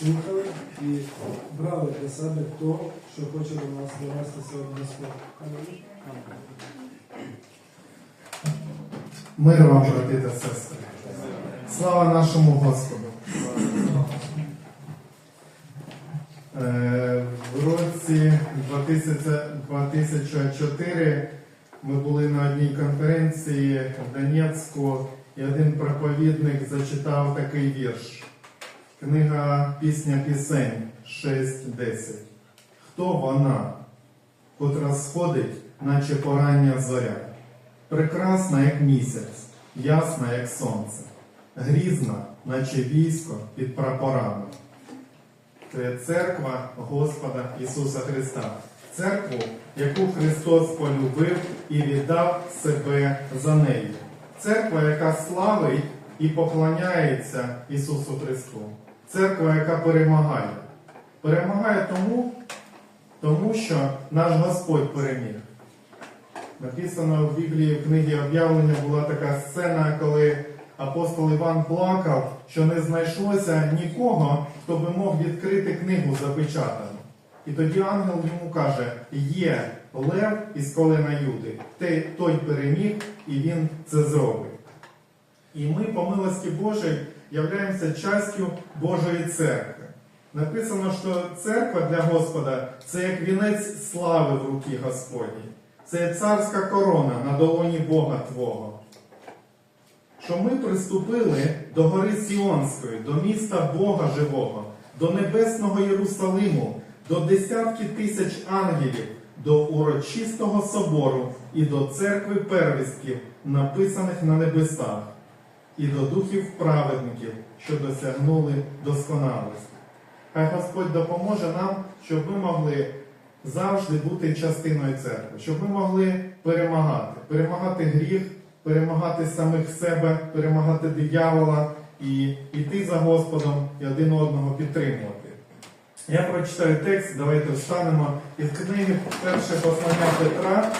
слухали і брали для себе то, що хоче до нас донести сьогодні. Амінь. Мир вам, брати та сестри. Слава нашому Господу. Е, В році 2004 ми були на одній конференції в Донецьку, і один проповідник зачитав такий вірш. Книга Пісня пісень 6.10. Хто вона, котра сходить, наче порання зоря? прекрасна, як місяць, ясна, як сонце, грізна, наче військо під прапорами. Це церква Господа Ісуса Христа, церкву, яку Христос полюбив і віддав себе за неї. Церква, яка славить і поклоняється Ісусу Христу. Церква, яка перемагає. Перемагає тому, тому що наш Господь переміг. Написано в Біблії в книгі об'явлення була така сцена, коли апостол Іван плакав, що не знайшлося нікого, хто би мог відкрити книгу запечатану. І тоді ангел йому каже: є лев із колена Юди, той переміг, і він це зробить. І ми, по милості Божій, являємося частю Божої церкви. Написано, що церква для Господа це як вінець слави в руки Господній. Це є царська корона на долоні Бога Твого. Що ми приступили до гори Сіонської, до міста Бога Живого, до небесного Єрусалиму, до десятки тисяч ангелів, до урочистого собору і до церкви первістків, написаних на небесах, і до духів праведників, що досягнули досконалості. Хай Господь допоможе нам, щоб ми могли завжди бути частиною церкви, щоб ми могли перемагати, перемагати гріх, перемагати самих себе, перемагати диявола і йти за Господом і один одного підтримувати. Я прочитаю текст, давайте встанемо із книги Перше послання Петра,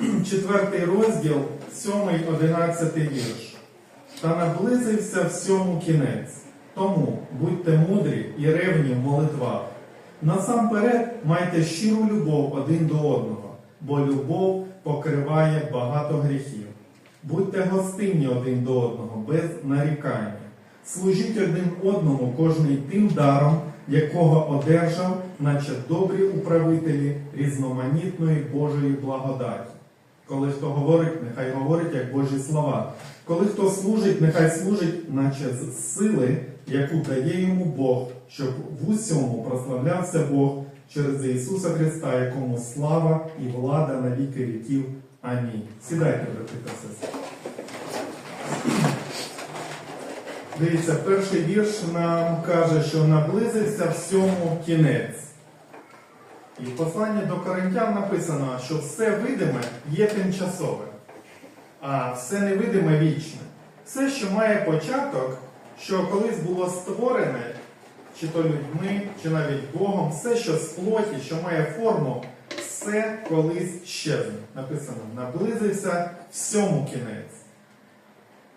четвертий розділ, сьомий, одинадцятий вірш. Та наблизився всьому кінець. Тому будьте мудрі і ревні в молитвах. Насамперед майте щиру любов один до одного, бо любов покриває багато гріхів. Будьте гостинні один до одного, без нарікання. Служіть один одному кожний тим даром, якого одержав, наче добрі управителі різноманітної Божої благодаті. Коли хто говорить, нехай говорить як Божі слова. Коли хто служить, нехай служить, наче з сили, яку дає йому Бог, щоб в усьому прославлявся Бог через Ісуса Христа, якому слава і влада на віки віків. Амінь. Сідайте, брати та сестри. Дивіться, перший вірш нам каже, що наблизився всьому кінець. І в посланні до Коринтян написано, що все видиме є тимчасове, а все невидиме вічне. Все, що має початок, що колись було створене, чи то людьми, чи навіть Богом, все, що з плоті, що має форму, все колись щезне. Написано, наблизився всьому кінець.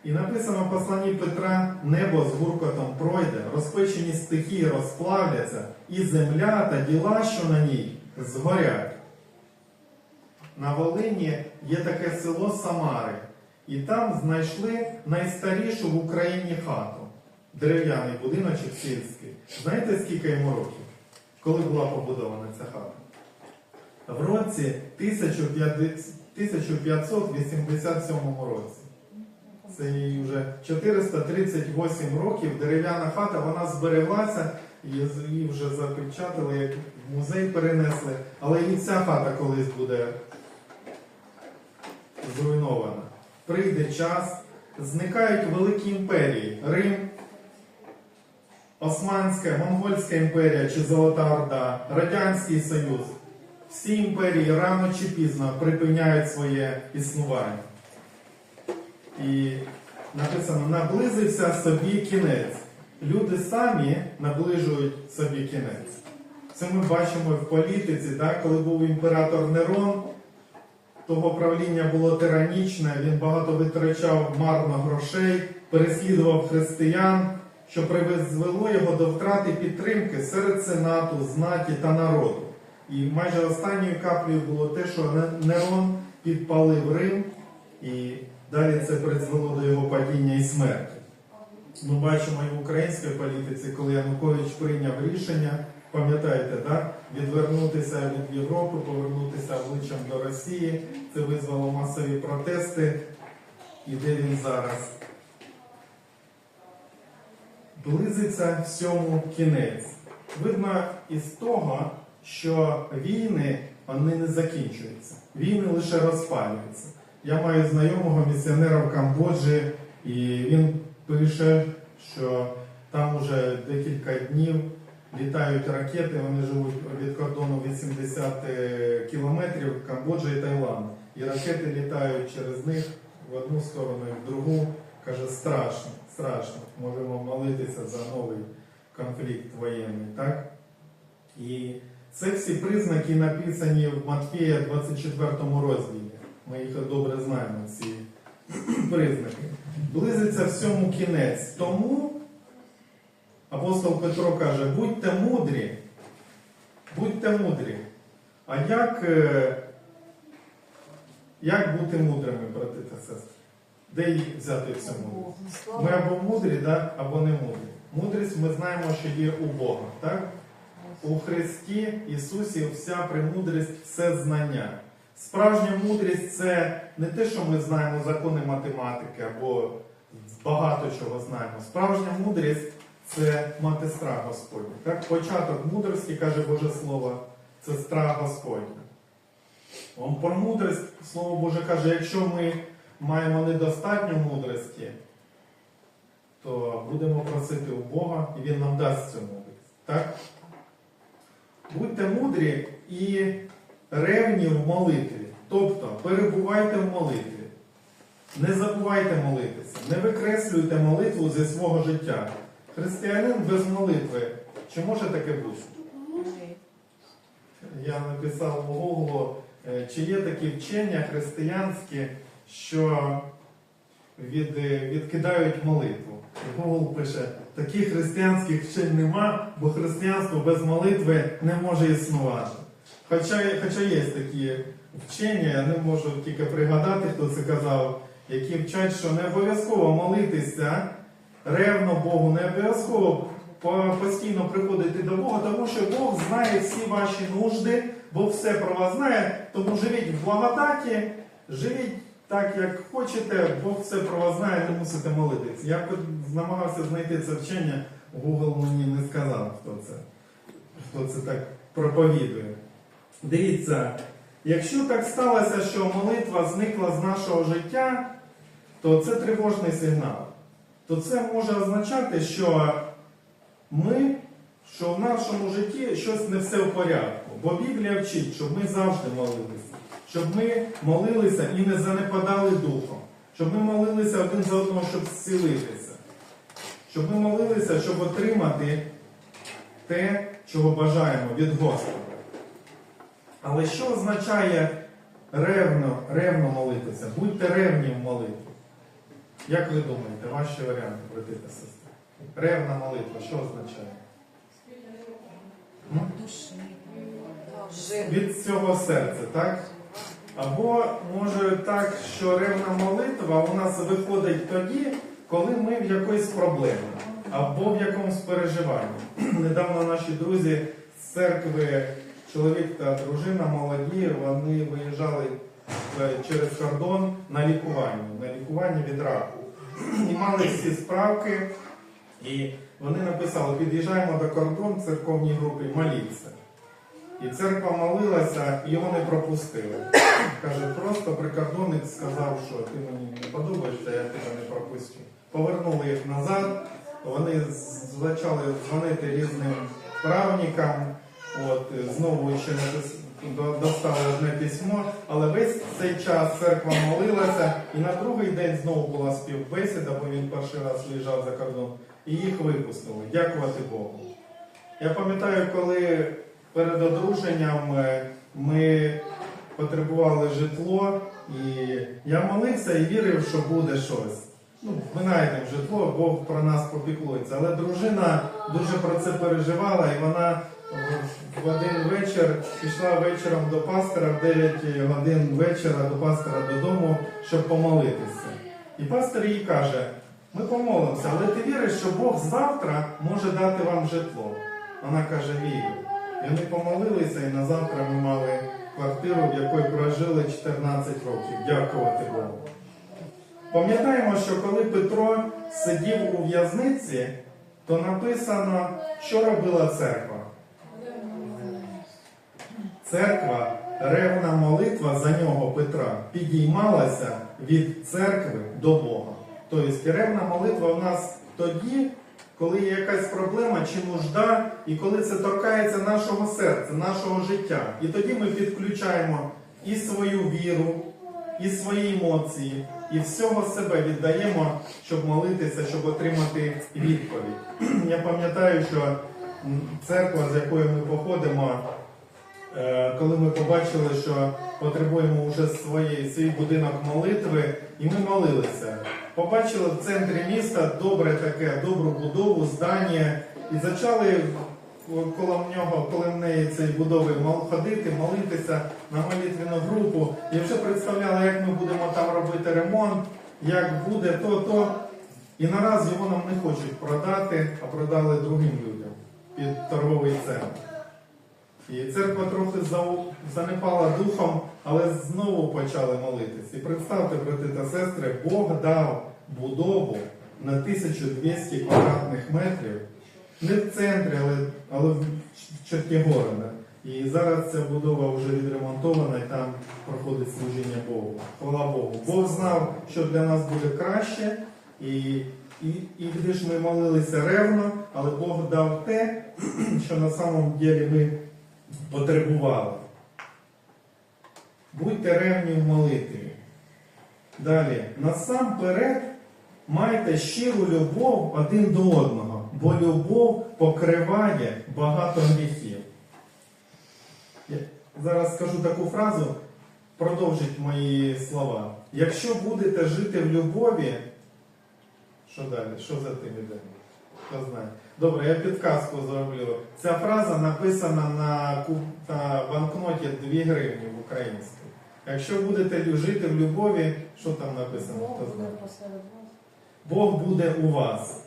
І написано в посланні Петра: небо з гуркотом пройде, розпечені стихії розплавляться, і земля та діла, що на ній, згорять. На Волині є таке село Самари, і там знайшли найстарішу в Україні хату. Дерев'яний будиночок сільський. Знаєте, скільки йому років? Коли була побудована ця хата? В році 1587 році. Це їй вже 438 років. Дерев'яна хата, вона збереглася, її вже запечатали, як в музей перенесли. Але і ця хата колись буде зруйнована. Прийде час, зникають великі імперії. Рим, Османська, Монгольська імперія чи Золота Орда, Радянський Союз. Всі імперії рано чи пізно припиняють своє існування. І написано, наблизився собі кінець. Люди самі наближують собі кінець. Це ми бачимо в політиці, так? коли був імператор Нерон, того правління було тиранічне, він багато витрачав марно грошей, переслідував християн, що призвело його до втрати підтримки серед сенату, знаті та народу. І майже останньою каплею було те, що Нерон підпалив Рим, і далі це призвело до його падіння і смерті. Ми бачимо і в українській політиці, коли Янукович прийняв рішення, пам'ятаєте, да? відвернутися від Європи, повернутися обличчям до Росії. Це визвало масові протести. І де він зараз? Близиться всьому кінець. Видно із того, що війни вони не закінчуються. Війни лише розпалюються. Я маю знайомого місіонера в Камбоджі, і він пише, що там уже декілька днів літають ракети, вони живуть від кордону 80 кілометрів Камбоджа і Таїланд. І ракети літають через них в одну сторону і в другу. Каже, страшно, страшно. Можемо молитися за новий конфлікт воєнний, так? І це всі признаки написані в Матфея 24 розділі. Ми їх добре знаємо, ці признаки. Близиться всьому кінець. Тому апостол Петро каже, будьте мудрі, будьте мудрі. А як, е, як бути мудрими, брати та сестри? Де їх взяти цю мудрість? Ми або мудрі, да, або не мудрі. Мудрість ми знаємо, що є у Бога. Так? У Христі Ісусі вся премудрість все знання. Справжня мудрість це не те, що ми знаємо закони математики або багато чого знаємо. Справжня мудрість це мати страх Господній. Так? Початок мудрості, каже Боже Слово, це страх Господній. Он про мудрість, Слово Боже каже, якщо ми маємо недостатньо мудрості, то будемо просити у Бога, і Він нам дасть цю мудрість. Так? Будьте мудрі і ревні в молитві. Тобто перебувайте в молитві. Не забувайте молитися, не викреслюйте молитву зі свого життя. Християнин без молитви. Чи може таке бути? Я написав у Google, е, чи є такі вчення християнські, що від, е, відкидають молитву. І пише, таких християнських вчень нема, бо християнство без молитви не може існувати. Хоча, хоча є такі вчення, я не можу тільки пригадати, хто це казав, які вчать, що не обов'язково молитися ревно Богу, не обов'язково постійно приходити до Бога, тому що Бог знає всі ваші нужди, Бог все про вас знає, тому живіть в благодаті, живіть так, як хочете, Бог все про вас знає, не мусите молитися. Я намагався знайти це вчення, Google мені не сказав, хто це, хто це так проповідує. Дивіться, якщо так сталося, що молитва зникла з нашого життя, то це тривожний сигнал. То це може означати, що ми, що в нашому житті щось не все в порядку. Бо Біблія вчить, щоб ми завжди молилися, щоб ми молилися і не занепадали духом, щоб ми молилися один за одного, щоб зцілитися, щоб ми молилися, щоб отримати те, чого бажаємо від Господа. Але що означає ревно, ревно молитися? Будьте ревні в молитві. Як ви думаєте, ваші варіанти, брати та сестри? Ревна молитва, що означає? Від цього серця, так? Або може так, що ревна молитва у нас виходить тоді, коли ми в якоїсь проблемі або в якомусь переживанні. Недавно наші друзі з церкви, чоловік та дружина молоді, вони виїжджали е, через кордон на лікування, на лікування від раку. І мали всі справки, і вони написали, під'їжджаємо до кордону в церковній групі, моліться. І церква молилася, і його не пропустили. Каже, просто прикордонник сказав, що ти мені не подобаєшся, я тебе не пропустю. Повернули їх назад, вони почали дзвонити різним правникам, от, знову ще достали одне письмо, але весь цей час церква молилася, і на другий день знову була співбесіда, бо він перший раз виїжджав за кордон, і їх випустили. Дякувати Богу. Я пам'ятаю, коли перед одруженням е, ми потребували житло, і я молився і вірив, що буде щось. ну, ми знайдемо житло, Бог про нас попіклується. Але дружина дуже про це переживала, і вона в один вечір пішла вечором до пастора в 9 годин вечора до пастора додому, щоб помолитися. І пастор їй каже: ми помолимося, але ти віриш, що Бог завтра може дати вам житло? Вона каже, вірю. І вони помолилися, і на завтра ми мали квартиру, в якій прожили 14 років. Дякувати Богу. Пам'ятаємо, що коли Петро сидів у в'язниці, то написано, що робила церква. Церква, ревна молитва за нього Петра підіймалася від церкви до Бога. Тобто ревна молитва в нас тоді, коли є якась проблема чи нужда, і коли це торкається нашого серця, нашого життя. І тоді ми підключаємо і свою віру, і свої емоції, і всього себе віддаємо, щоб молитися, щоб отримати відповідь. Я пам'ятаю, що церква, з якої ми походимо, коли ми побачили, що потребуємо вже своєї, свій будинок молитви, і ми молилися. Побачили в центрі міста добре таке, добру будову, здання, і почали коло нього, коли в неї цієї будови ходити, молитися на молитвену групу. І вже представляли, як ми будемо там робити ремонт, як буде то, то. І нараз його нам не хочуть продати, а продали другим людям під торговий центр. І церква трохи занепала духом, але знову почали молитись. І представте, брати та сестри, Бог дав будову на 1200 квадратних метрів, не в центрі, але, але в ч- І зараз ця будова вже відремонтована і там проходить служіння Богу. Хвала Богу. Бог знав, що для нас буде краще, і, і, і ж ми молилися ревно, але Бог дав те, що на самом ділі ми потребували. Будьте ревні в молитві. Далі, насамперед, майте щиру любов один до одного, бо любов покриває багато гріхів. Я зараз скажу таку фразу, продовжить мої слова. Якщо будете жити в любові, що далі? Що за тим іде? Хто знає? Добре, я підказку зроблю. Ця фраза написана на, на банкноті 2 гривні в українській. Якщо будете жити в любові, що там написано? Хто знає? Бог буде у вас.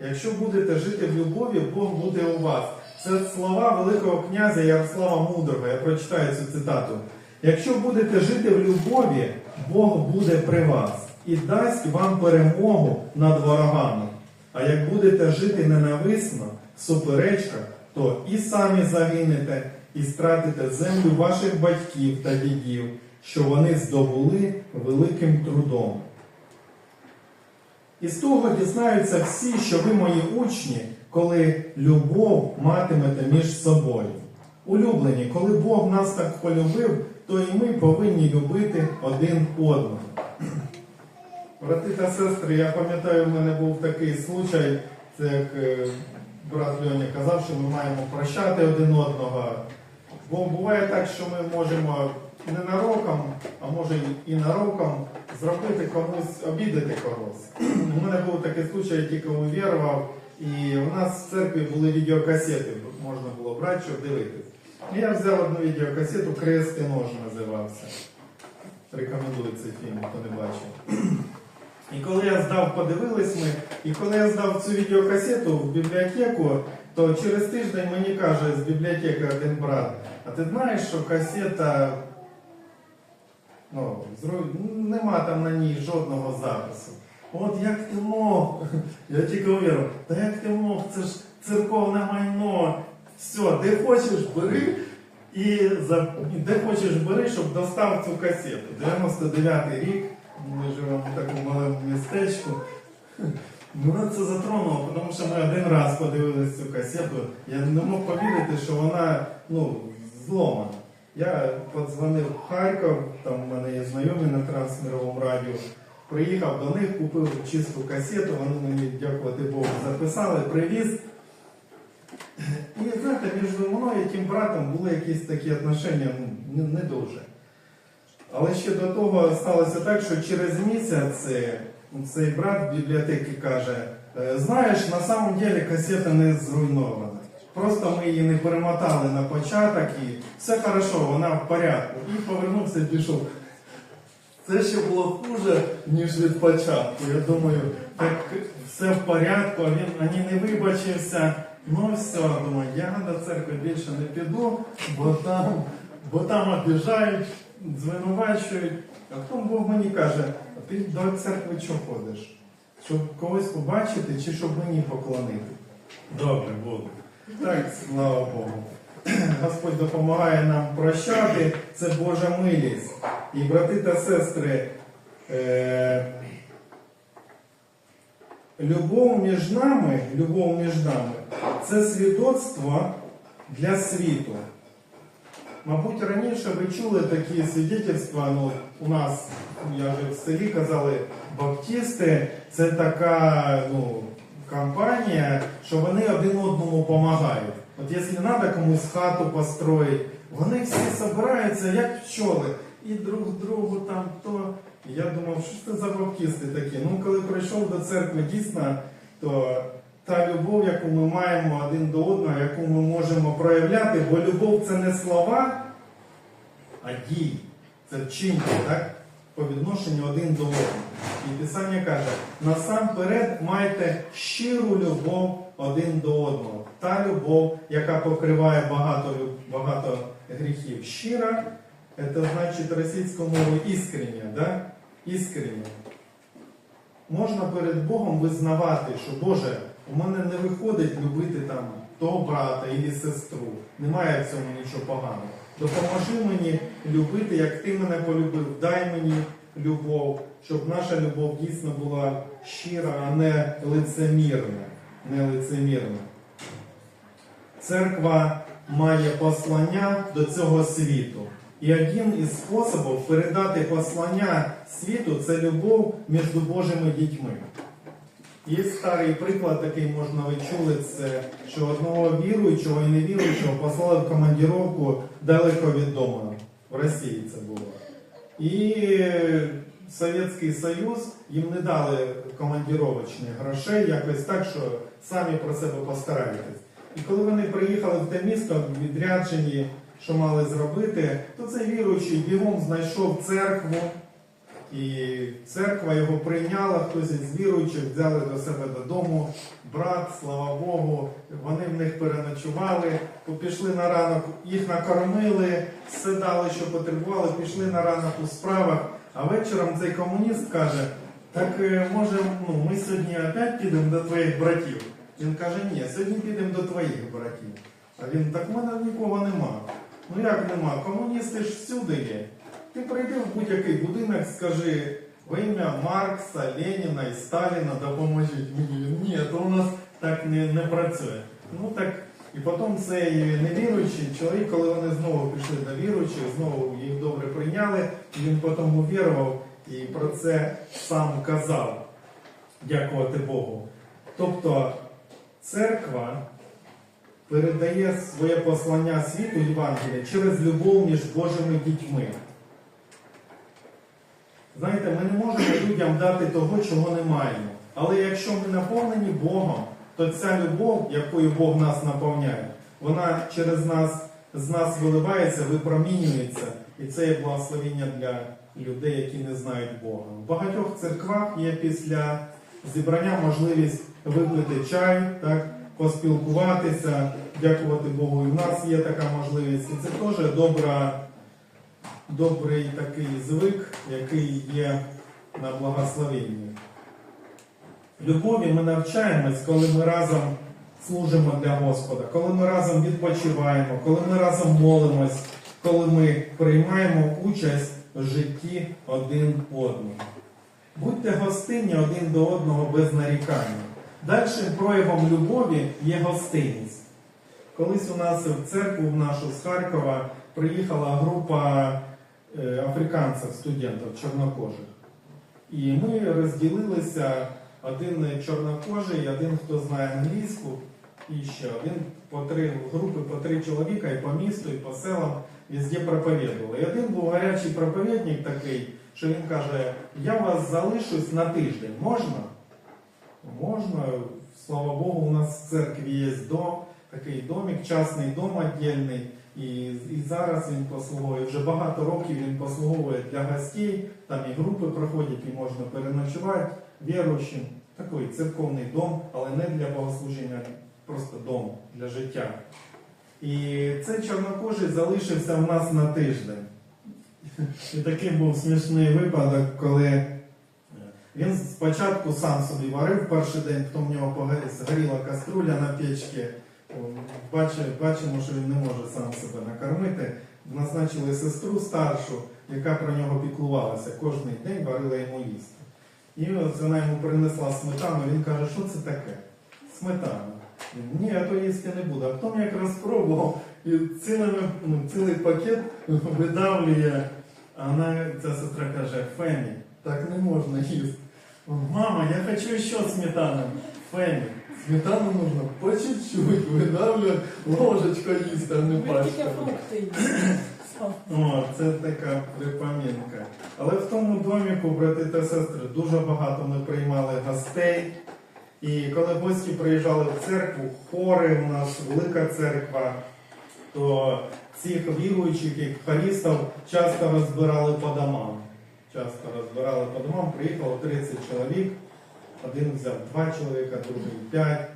Якщо будете жити в любові, Бог буде у вас. Це слова Великого князя Ярослава Мудрого. Я прочитаю цю цитату. Якщо будете жити в любові, Бог буде при вас і дасть вам перемогу над ворогами. А як будете жити ненависно, в суперечках, то і самі загинете, і стратите землю ваших батьків та дідів, що вони здобули великим трудом. І з того дізнаються всі, що ви мої учні, коли любов матимете між собою. Улюблені, коли Бог нас так полюбив, то і ми повинні любити один одного. Брати та сестри, я пам'ятаю, в мене був такий случай, це як е, брат Льоня казав, що ми маємо прощати один одного. Бо буває так, що ми можемо ненароком, а може і нароком зробити комусь, обідати когось. У мене був такий случай, я тільки увірував, і у нас в церкві були відеокасети, можна було брати, щоб дивитись. І я взяв одну відеокасету, Крест і нож називався. Рекомендую цей фільм, хто не бачив. І коли я здав, подивились ми, і коли я здав цю відеокасету в бібліотеку, то через тиждень мені каже з бібліотеки один брат, а ти знаєш, що касета, ну, зру- нема там на ній жодного запису. От як ти мог, я тільки увірив, та як ти мог, це ж церковне майно, все, де хочеш бери, і за, де хочеш бери, щоб достав цю касету. 99-й рік, ми живемо в такому малому містечку. Мене це затронуло, тому що ми один раз подивилися цю касету. Я не мог повірити, що вона ну, зломана. Я подзвонив в Харків, там в мене є знайомі на трансміровому радіо. Приїхав до них, купив чисту касету, вони мені, дякувати Богу, записали, привіз. І знаєте, між мною і тим братом були якісь такі отношення ну, не дуже. Але ще до того сталося так, що через місяць е, цей брат в бібліотеки каже, «Е, знаєш, на самом деле касета не зруйнована. Просто ми її не перемотали на початок і все хорошо, вона в порядку. І повернувся і пішов. Це ще було хуже, ніж від початку. Я думаю, так все в порядку, а він ані не вибачився. Ну все, думаю, я до церкви більше не піду, бо там, бо там обіжають, звинувачують. А потім Бог мені каже, а ти до церкви чого ходиш? Щоб когось побачити чи щоб мені поклонити? Добре, буду. Так, слава Богу. Господь допомагає нам прощати, це Божа милість. І брати та сестри, е, любов між нами, любов між нами це свідоцтво для світу. Мабуть, раніше ви чули такі свідетельства, ну, у нас, я вже в селі казали, баптісти, це така ну, компанія, що вони один одному допомагають. От якщо треба комусь хату построїти, вони всі збираються, як пчоли, і друг другу там то. Я думав, що це за баптісти такі. Ну, коли прийшов до церкви, дійсно, то та любов, яку ми маємо один до одного, яку ми можемо проявляти, бо любов це не слова, а дії. Це вчинки, так? По відношенню один до одного. І Писання каже, насамперед майте щиру любов один до одного. Та любов, яка покриває багато, багато гріхів. Щира, це значить російською мовою іскрення, да? іскрення. Можна перед Богом визнавати, що Боже, у мене не виходить любити там того брата і сестру. Немає в цьому нічого поганого. Допоможи мені любити, як ти мене полюбив. Дай мені любов, щоб наша любов дійсно була щира, а не лицемірна. Не лицемірна. Церква має послання до цього світу. І один із способів передати послання світу це любов між Божими дітьми. Є старий приклад, такий можна ви чули, це що одного віруючого і невіруючого послали в командіровку далеко від дому. В Росії це було. І Совєтський Союз їм не дали командіровочних грошей, якось так, що самі про себе постарайтесь. І коли вони приїхали в те місто, відряджені, що мали зробити, то цей віруючий бігом знайшов церкву, і церква його прийняла, хтось із віруючих взяли до себе додому. Брат, слава Богу, вони в них переночували, пішли на ранок, їх накормили, все дали, що потребували, пішли на ранок у справах. А вечором цей комуніст каже: так е, може, ну, ми сьогодні опять підемо до твоїх братів. Він каже, ні, сьогодні підемо до твоїх братів. А він так в мене нікого нема. Ну як нема? Комуністи ж всюди є. Ти прийди в будь-який будинок, скажи во ім'я Маркса, Леніна і Сталіна допоможіть мені. Ні, то у нас так не, не працює. Ну так, і потім цей невіруючий чоловік, коли вони знову пішли до віруючих, знову їх добре прийняли, і він потім увірував і про це сам казав. Дякувати Богу. Тобто церква передає своє послання світу Євангелія через любов між Божими дітьми. Знаєте, ми не можемо людям дати того, чого не маємо. Але якщо ми наповнені Богом, то ця любов, якою Бог нас наповняє, вона через нас з нас виливається, випромінюється, і це є благословення для людей, які не знають Бога. В багатьох церквах є після зібрання можливість випити чай, так, поспілкуватися, дякувати Богу. І в нас є така можливість. І це теж добра, добрий такий звик, який є на благословенні. Любові ми навчаємось, коли ми разом служимо для Господа, коли ми разом відпочиваємо, коли ми разом молимось, коли ми приймаємо участь в житті один одного. Будьте гостинні один до одного без нарікання. Дальшим проявом любові є гостинність. Колись у нас в церкву в нашу з Харкова приїхала група африканців, студентів чорнокожих. І ми розділилися один чорнокожий, один, хто знає англійську, і ще один по три групи, по три чоловіка і по місту, і по селам везде проповідували. І один був гарячий проповідник такий, що він каже: Я вас залишусь на тиждень. Можна? Можна. Слава Богу, у нас в церкві є дом, такий домик, частний дом віддільний. І, і зараз він послуговує, вже багато років він послуговує для гостей, там і групи проходять, і можна переночувати віруючим. Такий церковний дом, але не для богослужіння, просто дом для життя. І цей чорнокожий залишився в нас на тиждень. І такий був смішний випадок, коли він спочатку сам собі варив перший день, потім в нього згоріла каструля на печці. Бачимо, що він не може сам себе накормити. Назначили сестру старшу, яка про нього піклувалася. Кожний день варила йому їсти. І от вона йому принесла сметану, він каже, що це таке? Сметана. Ні, я то їсти не буду. А потім якраз спробував і цілими, ну, цілий пакет видавлює. А вона, ця сестра каже, Фемі, так не можна їсти. Мама, я хочу ще сметану. Фемі, сметану нужно по чуть-чуть видавлює, ложечка їсти, а не Ви тільки пачка. фрукти їсте. О, це така припомінка. Але в тому доміку, брати та сестри, дуже багато ми приймали гостей. І коли гості приїжджали в церкву, хори у нас велика церква, то цих віруючих і хорістів часто розбирали по домам. Часто розбирали по домам, приїхало 30 чоловік, один взяв два чоловіка, другий п'ять.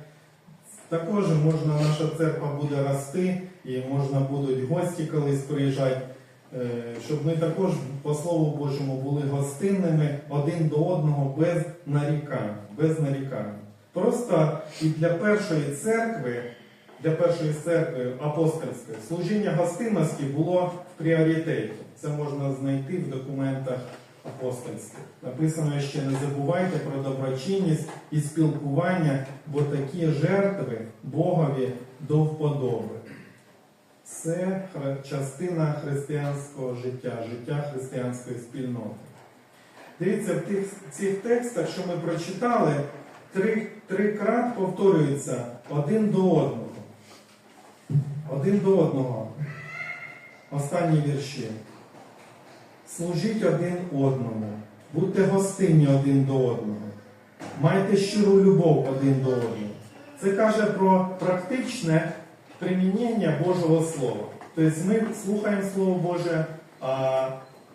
Також можна, наша церква буде рости, і можна будуть гості колись приїжджати, е, щоб ми також, по Слову Божому, були гостинними один до одного без нарікань. Без нарікань. Просто і для першої церкви, для першої церкви апостольської, служіння гостинності було в пріоритеті. Це можна знайти в документах апостольських. Написано ще не забувайте про доброчинність і спілкування, бо такі жертви Богові до вподоби. Це частина християнського життя, життя християнської спільноти. Дивіться, в тих, цих текстах, що ми прочитали, три, три крат повторюються один до одного. Один до одного. Останні вірші. Служіть один одному, будьте гостинні один до одного, майте щиру любов один до одного. Це каже про практичне примінення Божого Слова. Тобто ми слухаємо Слово Боже,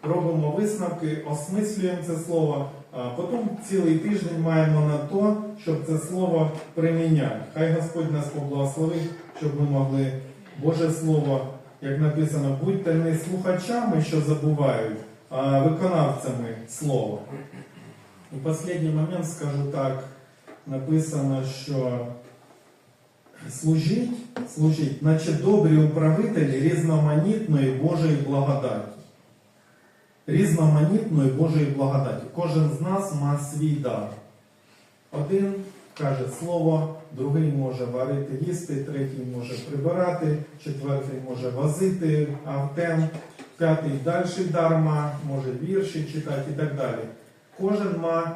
робимо висновки, осмислюємо це слово, потім цілий тиждень маємо на то, щоб це слово приміняти. Хай Господь нас поблагословить, щоб ми могли Боже Слово, як написано, будьте не слухачами, що забувають, виконавцями слова. І останній момент скажу так, написано, що служіть, служіть, наче добрі управителі різноманітної Божої благодаті. Різноманітної Божої благодаті. Кожен з нас має свій дар. Один каже слово, другий може варити їсти, третій може прибирати, четвертий може возити автем, п'ятий далі дарма, може вірші читати і так далі. Кожен має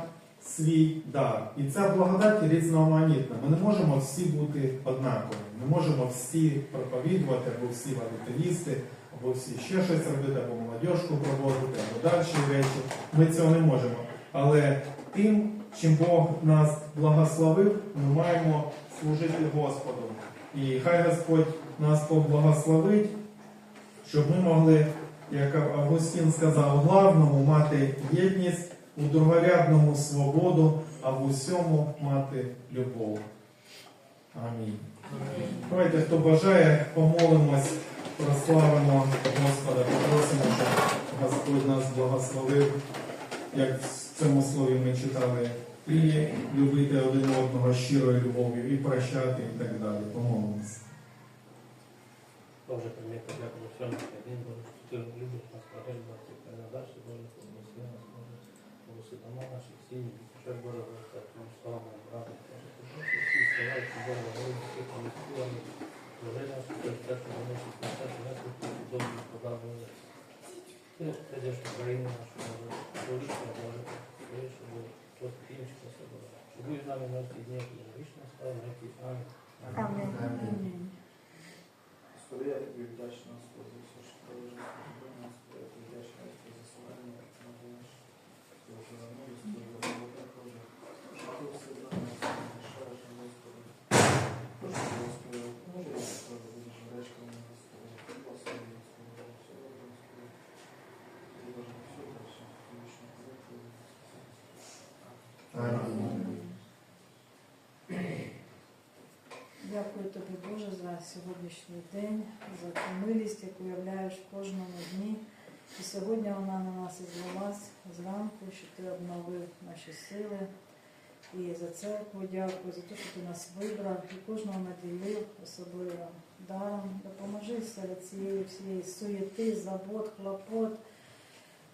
свій дар. І ця благодать різноманітна. Ми не можемо всі бути однакові. Ми можемо всі проповідувати, або всі варити їсти, або всі ще щось робити, або молодіжку проводити, або далі речі. Ми цього не можемо. Але тим, чим Бог нас благословив, ми маємо служити Господу. І хай Господь нас поблагословить, щоб ми могли, як Августин сказав, главному мати єдність, у другорядному свободу, а в усьому мати любов. Амінь. Давайте, хто бажає, помолимось, прославимо Господа, попросимо, щоб Господь нас благословив, як в цьому слові ми читали, і любити один одного щирою любов'ю, і прощати, і так далі. Помолимось. Боже, прийми подяку за всьому, Боже, ти любиш нас, Боже, ти передаш, Боже, поблагослови нас, Боже, благослови дома наших сім'ї, Боже, Боже, так, тому слава брати, Боже, всі які Боже, говорить, всі помістили, Боже, нас, вони всі спасати, нас, що ти добрий подав, Боже. Ти прийдеш в Україну нашу, Боже, Боже, Боже, Боже, що Боже, що ти кінчиться, Боже, що будеш з нами на всі дні, Боже, вічна слава, на якій Амінь. Амінь. Господи, я тобі вдячна Господи, あれ? Дякую тобі, Боже, за сьогоднішній день, за ту милість, яку являєш в кожному дні. І сьогодні вона на нас і злилась зранку, що ти обновив наші сили. І за церкву дякую, за те, що ти нас вибрав і кожного наділив особливо даром. Допоможи серед цієї всієї суєти, забот, клопот,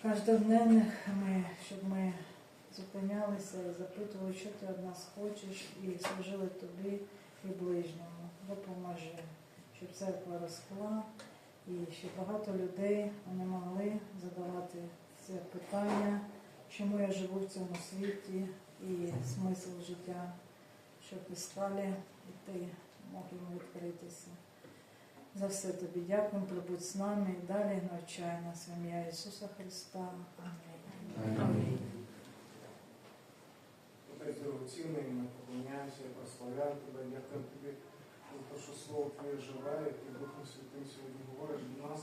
кожноденних ми, щоб ми зупинялися і запитували, що ти від нас хочеш, і служили тобі і ближньому. Допоможи, щоб церква росла і щоб багато людей вони могли задавати це питання, чому я живу в цьому світі і смисл життя, щоб іскалі і ти мог їм відкритися. За все тобі дякуємо, прибудь з нами і далі навчай нас ім'я Ісуса Христа. Амінь. Отець дорогоцінний, ми поклоняємося і прославляємо тебе. Дякуємо тобі за те, що слово Твоє живе, і ти Духом Святим сьогодні говориш до нас,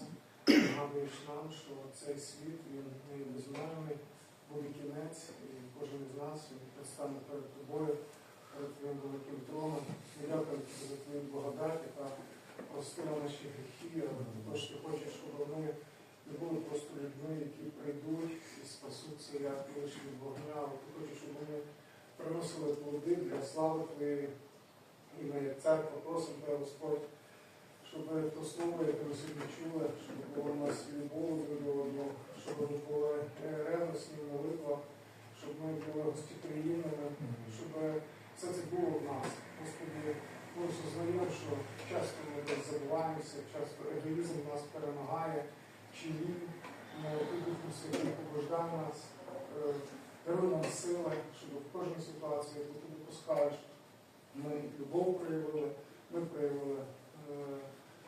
нагадуєш нам, що цей світ він не безмежний, буде кінець, і кожен із нас він предстане перед тобою, перед твоїм великим троном. Ми дякуємо тобі за твою благодать, яка простила наші гріхи, але також ти хочеш, щоб ми не були просто людьми, які прийдуть і спасуться, як лише від вогня, але ти хочеш, щоб ми приносили плоди для слави Твоєї. І ми, церква, просимо Тебе, Господь, щоб то слово, яке ми сьогодні чули, щоб було в нас любов до одного, щоб ми були ревності в молитвах, щоб ми були гостеприємними, щоб все це було в нас. Господи, ми осознаємо, що часто ми десь забуваємося, часто егоїзм нас перемагає, чи але ти Святим побуждай нас, е, даруй нам сили, в кожній ситуації, яку ти допускаєш, ми любов проявили, ми проявили е,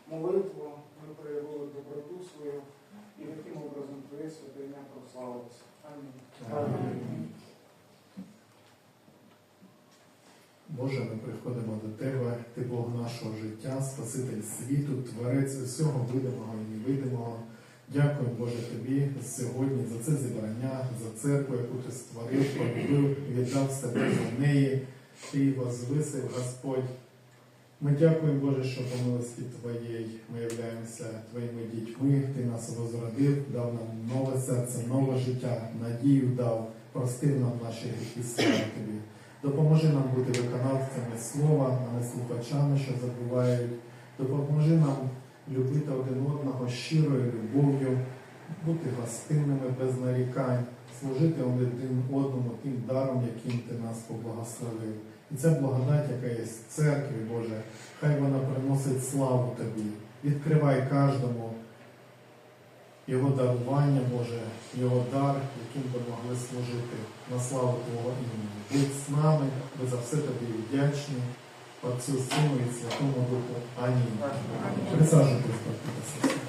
молитву, ми проявили доброту свою, і таким образом Твоє святе ім'я прославилося. Амінь. Амінь. Боже, ми приходимо до Тебе, Ти Бог нашого життя, Спаситель світу, Творець усього видимого і невидимого. Дякую, Боже, Тобі сьогодні за це зібрання, за церкву, яку ти створив, полюбив, віддав себе за неї. Ти возвисив, Господь. Ми дякуємо, Боже, що по милості Твоєї ми являємося Твоїми дітьми. Ти нас возродив, дав нам нове серце, нове життя, надію дав, простив нам наші гріхи, слава Тобі. Допоможи нам бути виконавцями слова, а не слухачами, що забувають. Допоможи нам любити один одного щирою любов'ю, бути гостинними без нарікань, служити один одному тим даром, яким ти нас поблагословив. І ця благодать, яка є в церкві, Боже, хай вона приносить славу Тобі. Відкривай кожному його дарування, Боже, його дар, яким би могли служити на славу Твого імені. Будь з нами, ми за все тобі вдячні, Отцю, Сину і Святому Духу. Амінь. Присаджуйтесь, брати та сестри.